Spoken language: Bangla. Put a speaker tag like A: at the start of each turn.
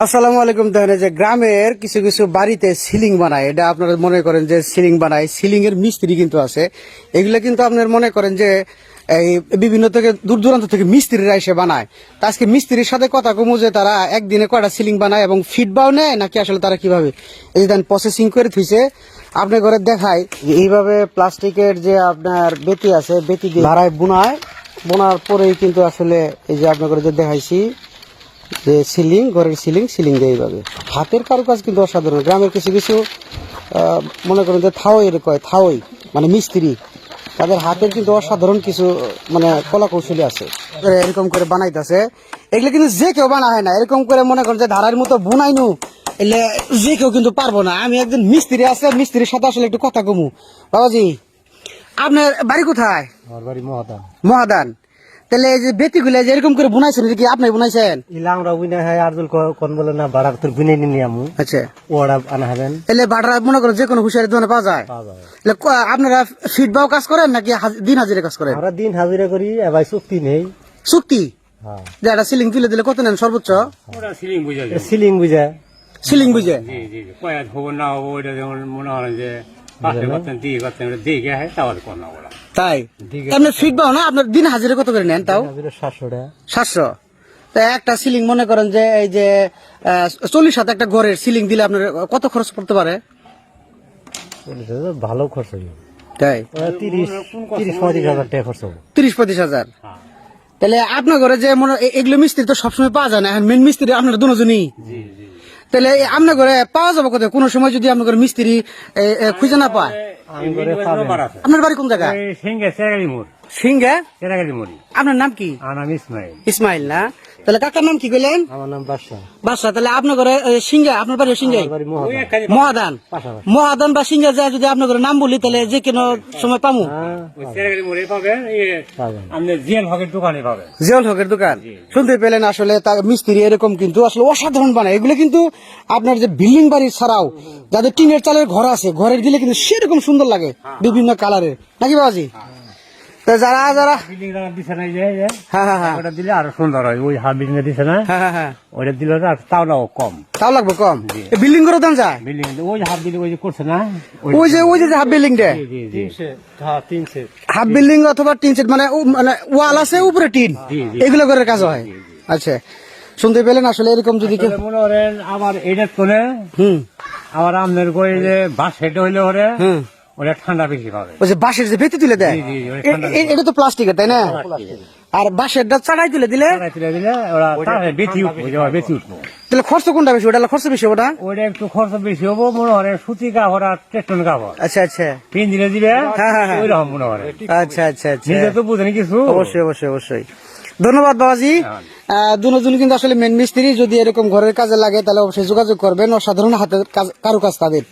A: আসসালামু আলাইকুম দেখেন যে গ্রামের কিছু কিছু বাড়িতে সিলিং বানায়, এটা আপনারা মনে করেন যে সিলিং বানায় সিলিং এর মিস্ত্রি কিন্তু আছে। এগুলো কিন্তু আপনার মনে করেন যে এই বিভিন্ন থেকে দূর দূরান্ত থেকে মিস্ত্রিরা এসে বানায়। তা আজকে মিস্ত্রির সাথে কথা কমু যে তারা একদিনে কয়টা সিলিং বানায় এবং ফিটবাও নেয়, নাকি আসলে তারা কীভাবে? এই যে প্রসেসিং করে থুইছে। আপনি ঘরে দেখায় এইভাবে প্লাস্টিকের যে আপনার বেতি আছে, বেতি দিয়ে বোনায়। বোনার পরেই কিন্তু আসলে এই যে আপনার যে দেখাইছি যে সিলিং ঘরের সিলিং সিলিং দিয়ে এইভাবে। হাতের কারুকাজ কিন্তু অসাধারণ। গ্রামের কিছু কিছু মনে করেন যে থাওই এর কয় থাওই মানে মিস্ত্রি তাদের হাতের কিন্তু অসাধারণ কিছু মানে কলা কৌশলী আছে এরকম করে বানাইতেছে। এগুলো কিন্তু যে কেউ বানা হয় না। এরকম করে মনে করেন যে ধারার মতো বুনাইনু এলে যে কেউ কিন্তু পারব না। আমি একজন মিস্ত্রি আছে মিস্ত্রির সাথে আসলে একটু কথা কমু। বাবাজি আপনার বাড়ি কোথায়?
B: আমার বাড়ি মহাদান।
A: মহাদান। তাহলে এই যে বেতিগুলো যে এরকম করে বুনাইছেন কি আপনি বুনাইছেন?
B: ইলা আমরা বুনে হয় আরদুল কোন বলে না বাড়ার তোর বুনে নিনি আমু।
A: আচ্ছা।
B: ওরা আনা হবেন।
A: এলে বাটারা মনে করো যে কোনো হুশিয়ারি দোকানে পাওয়া যায়।
B: পাওয়া যাবে
A: এলে ক- আপনারা কাজ করেন নাকি দিন হাজিরে কাজ করেন?
B: আমরা দিন হাজিরা করি এবার চুক্তি নেই।
A: চুক্তি?
B: হ্যাঁ।
A: যে সিলিং তুলে দিলে কত নেন সর্বোচ্চ?
C: সিলিং বুঝে
B: সিলিং বুঝে।
A: সিলিং বুঝে।
C: জি জি জি। কয়াত হব না হব ওইটা যেমন মনে হয় যে দেখে হয় তাহলে কোন না
A: আপনার দিন হাজিরে কত করে নেন তাও?
B: সাতশো টাকা।
A: সাতশো? একটা সিলিং মনে করেন যে এই যে চল্লিশ হাতে একটা ঘরের সিলিং দিলে আপনার কত খরচ পড়তে পারে?
B: ভালো খরচ
A: তাই?
B: তিরিশ তিরিশ পঁয়ত্রিশ হাজার
C: হ্যাঁ।
A: তাহলে আপনার ঘরে যে মনে এগুলো মিস্ত্রি তো সবসময় পাওয়া যায় না। এখন মেন মিস্ত্রি আপনার দুজনই। তাহলে আপনার ঘরে পাওয়া যাবে কোথায়? কোনো সময় যদি আপনার ঘরে মিস্ত্রি খুঁজে না পায়। আপনার বাড়ি কোন জায়গায়?
C: ওই সিঙ্গে চেরাগালি মোড়
A: সিংহে?
C: চেরাগালি মোড়ি
A: আপনার নাম কি?
C: আর নাম ইসমাইল।
A: ইসমাইল না? তাহলে কাকার নাম কি কইলেন?
B: আমার নাম বাদশাহ
A: বাদশা তাহলে আপনার ঘরে এ, আপনার বাড়ি সিংহে?
B: আমার বাড়ি
C: ওই
B: মহাদান।
A: মহাদান বা সিংহে যায় যদি আপনার ঘরে নাম বলি তাহলে যে কোনো সময় পামু।
B: হ্যাঁ
C: হকের দোকানে পাবেন।
A: জিয়াল হকের দোকান। শুনতে পেলেন আসলে তার মিস্ত্রি এরকম কিন্তু আসলে অসাধারণ বানায়। এগুলো কিন্তু আপনার যে বিল্ডিং বাড়ি ছাড়াও যাদের টিনের চালের ঘর আছে ঘরের দিলে কিন্তু সেরকম সুন্দর লাগে বিভিন্ন কালারের। নাকি বাবাজি? তো যারা যারা।
C: বিল্ডিং
A: হ্যাঁ হ্যাঁ হ্যাঁ।
C: ওটা দিলে আরও সুন্দর হয় ওই হাফ বিল্ডিং দিছে না।
A: হ্যাঁ
C: ওটা দিলে আর তাওলাও কম।
A: তাও লাগবে কম? বিল্ডিং করে দাম যায়?
C: বিল্ডিং ওই হাফ বিল্ডিং ওই যে করছে না ওই
A: যে ওই যে হাফ
B: বিল্ডিংটা?
A: হাফ বিল্ডিং অথবা টিন সেট মানে মানে ওয়াল আছে উপরে টিন। এগুলো করে কাজ হয়। আচ্ছা। শুনতে পেলেন আসলে এরকম যদি
C: মনে করেন আমার এটা করে
A: হুম।
C: আমার আমনের করে যে বাস হেঁটে হইলে ওরে
A: হুম।
C: ওটা ঠান্ডা বেশি পাবে।
A: ওই যে বাঁশের যে ভেতি তুলে দেয় এটা তো প্লাস্টিকের তাই না? আর বাঁশের ডা চাড়াই তুলে দিলে?
C: দিলে
A: তাহলে খরচ কোনটা বেশি? ওটা খরচ বেশি ওটা?
C: ওটা একটু খরচ বেশি হব মনে হয় সুতি কাপড় আর টেস্টন কাপড়।
A: আচ্ছা আচ্ছা।
C: তিন দিনে দিবে
A: হ্যাঁ, হ্যাঁ, হ্যাঁ।
C: ওই রকম মনে হয়।
A: আচ্ছা আচ্ছা আচ্ছা।
C: নিজে তো বুঝেনি কিছু।
A: অবশ্যই অবশ্যই অবশ্যই। ধন্যবাদ বাবাজি।
C: হ্যাঁ।
A: দুজন কিন্তু আসলে মেন মিস্ত্রি যদি এরকম ঘরের কাজে লাগে তাহলে অবশ্যই যোগাযোগ করবেন। অসাধারণ হাতের কাজ কারুকাজ তাদের।